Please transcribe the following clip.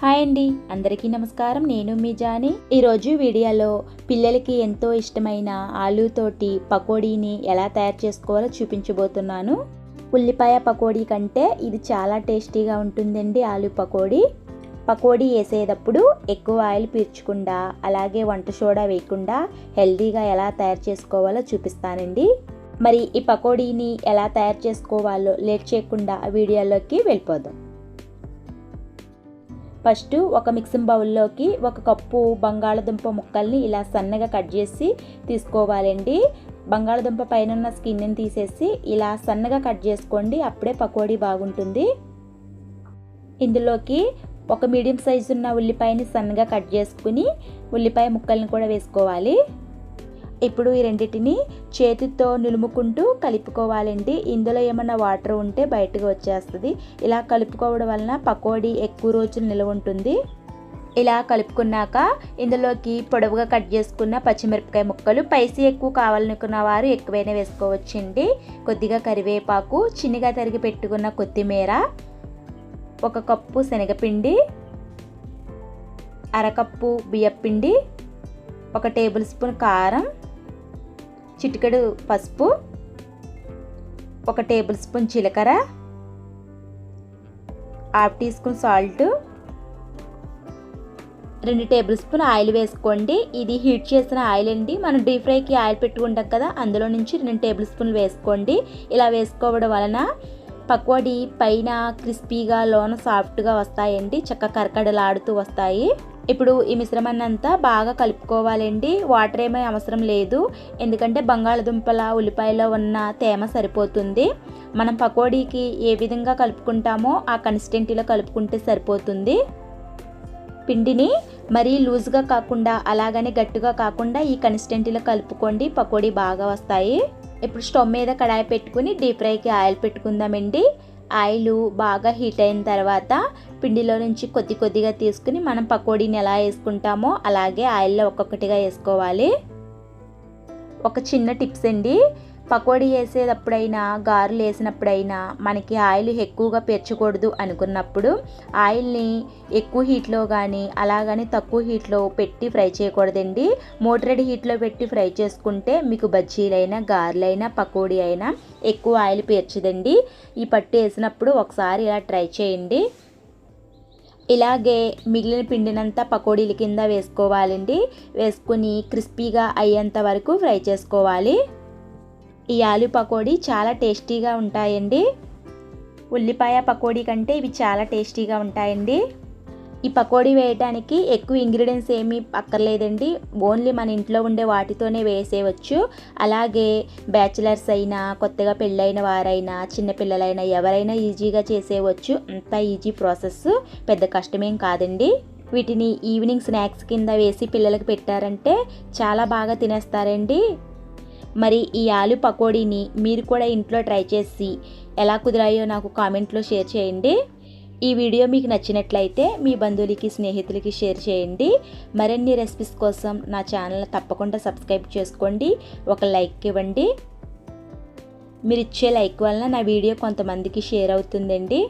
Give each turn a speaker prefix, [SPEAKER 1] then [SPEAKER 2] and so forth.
[SPEAKER 1] Hi అండి. అందరికీ నమస్కారం. నేను మీ జాని. ఈరోజు వీడియోలో పిల్లలకి ఎంతో ఇష్టమైన ఆలుతోటి పకోడీని ఎలా తయారు చేసుకోవాలో చూపించబోతున్నాను. ఉల్లిపాయ పకోడీ కంటే ఇది చాలా టేస్టీగా ఉంటుందండి ఆలు పకోడీ. పకోడీ వేసేటప్పుడు ఎక్కువ ఆయిల్ పీల్చకుండా అలాగే వంట సోడా వేయకుండా హెల్తీగా ఎలా తయారు చేసుకోవాలో చూపిస్తానండి. మరి ఈ పకోడీని ఎలా తయారు చేసుకోవాలో లేట్ చేయకుండా వీడియోలోకి వెళ్ళిపోదాం. ఫస్ట్ ఒక మిక్సింగ్ బౌల్లోకి ఒక కప్పు బంగాళదుంప ముక్కల్ని ఇలా సన్నగా కట్ చేసి తీసుకోవాలండి. బంగాళదుంప పైన ఉన్న స్కిన్ని తీసేసి ఇలా సన్నగా కట్ చేసుకోండి అప్పుడే పకోడీ బాగుంటుంది. ఇందులోకి ఒక మీడియం సైజు ఉన్న ఉల్లిపాయని సన్నగా కట్ చేసుకుని ఉల్లిపాయ ముక్కల్ని కూడా వేసుకోవాలి. ఇప్పుడు ఈ రెండింటిని చేతితో నిలుముకుంటూ కలుపుకోవాలండి. ఇందులో ఏమైనా వాటర్ ఉంటే బయటకు వచ్చేస్తుంది. ఇలా కలుపుకోవడం వలన పకోడీ ఎక్కువ రోజులు నిల్వ ఉంటుంది. ఇలా కలుపుకున్నాక ఇందులోకి పొడవుగా కట్ చేసుకున్న పచ్చిమిరపకాయ ముక్కలు పైసి ఎక్కువ కావాలనుకున్న వారు ఎక్కువైనా వేసుకోవచ్చండి. కొద్దిగా కరివేపాకు చిన్నగా తరిగి పెట్టుకున్న కొత్తిమీర ఒక కప్పు శనగపిండి అరకప్పు బియ్యపిండి ఒక టేబుల్ స్పూన్ కారం చిటికెడు పసుపు ఒక టేబుల్ స్పూన్ జీలకర్ర హాఫ్ టీ స్పూన్ సాల్ట్ రెండు టేబుల్ స్పూన్ ఆయిల్ వేసుకోండి. ఇది హీట్ చేసిన ఆయిల్ అండి. మనం డీప్ ఫ్రైకి ఆయిల్ పెట్టుకుంటాం కదా అందులో నుంచి రెండు టేబుల్ స్పూన్లు వేసుకోండి. ఇలా వేసుకోవడం వలన పకోడీ పైన క్రిస్పీగా లోన సాఫ్ట్గా వస్తాయండి. చక్క కరకడలాడుతూ వస్తాయి. ఇప్పుడు ఈ మిశ్రమాన్ని అంతా బాగా కలుపుకోవాలండి. వాటర్ ఏమీ అవసరం లేదు. ఎందుకంటే బంగాళదుంపల ఉల్లిపాయలో ఉన్న తేమ సరిపోతుంది. మనం పకోడీకి ఏ విధంగా కలుపుకుంటామో ఆ కన్సిస్టెంటీలో కలుపుకుంటే సరిపోతుంది. పిండిని మరీ లూజ్గా కాకుండా అలాగనే గట్టిగా కాకుండా ఈ కన్సిస్టెంటీలో కలుపుకోండి. పకోడీ బాగా వస్తాయి. ఇప్పుడు స్టవ్ మీద కడాయి పెట్టుకుని డీప్ ఫ్రైకి ఆయిల్ పెట్టుకుందామండి. ఆయిల్ బాగా హీట్ అయిన తర్వాత పిండిలో నుంచి కొద్ది కొద్దిగా తీసుకుని మనం పకోడీని ఎలా వేసుకుంటామో అలాగే ఆయిల్లో ఒక్కొక్కటిగా వేసుకోవాలి. ఒక చిన్న టిప్స్ అండి. పకోడీ వేసేటప్పుడైనా గారెలు వేసినప్పుడైనా మనకి ఆయిల్ ఎక్కువగా పెంచకూడదు అనుకున్నప్పుడు ఆయిల్ని ఎక్కువ హీట్లో కానీ అలాగని తక్కువ హీట్లో పెట్టి ఫ్రై చేయకూడదండి. మోటరెడ్ హీట్లో పెట్టి ఫ్రై చేసుకుంటే మీకు బజ్జీలైనా గారెలైనా పకోడీ అయినా ఎక్కువ ఆయిల్ పేర్చదండి. ఈ పట్టు వేసినప్పుడు ఒకసారి ఇలా ట్రై చేయండి. ఇలాగే మిగిలిన పిండినంతా పకోడీల కింద వేసుకోవాలండి. వేసుకుని క్రిస్పీగా అయ్యేంత వరకు ఫ్రై చేసుకోవాలి. ఈ ఆలు పకోడీ చాలా టేస్టీగా ఉంటాయండి. ఉల్లిపాయ పకోడీ కంటే ఇవి చాలా టేస్టీగా ఉంటాయండి. ఈ పకోడీ వేయడానికి ఎక్కువ ఇంగ్రీడియంట్స్ ఏమీ అక్కర్లేదండి. ఓన్లీ మన ఇంట్లో ఉండే వాటితోనే వేసేయవచ్చు. అలాగే బ్యాచిలర్స్ అయినా కొత్తగా పెళ్ళైన వారైనా చిన్నపిల్లలైనా ఎవరైనా ఈజీగా చేసేయవచ్చు. అంత ఈజీ ప్రాసెస్ పెద్ద కష్టమేం కాదండి. వీటిని ఈవినింగ్ స్నాక్స్ కింద వేసి పిల్లలకు పెట్టారంటే చాలా బాగా తినేస్తారండి. మరి ఈ ఆలు పకోడీని మీరు కూడా ఇంట్లో ట్రై చేసి ఎలా కుదిరాయో నాకు కామెంట్లో షేర్ చేయండి. ఈ వీడియో మీకు నచ్చినట్లయితే మీ బంధువులకి స్నేహితులకి షేర్ చేయండి. మరిన్ని రెసిపీస్ కోసం నా ఛానల్ తప్పకుండా సబ్స్క్రైబ్ చేసుకోండి. ఒక లైక్ ఇవ్వండి. మీరు ఇచ్చే లైక్ వలన నా వీడియో కొంతమందికి షేర్ అవుతుందండి.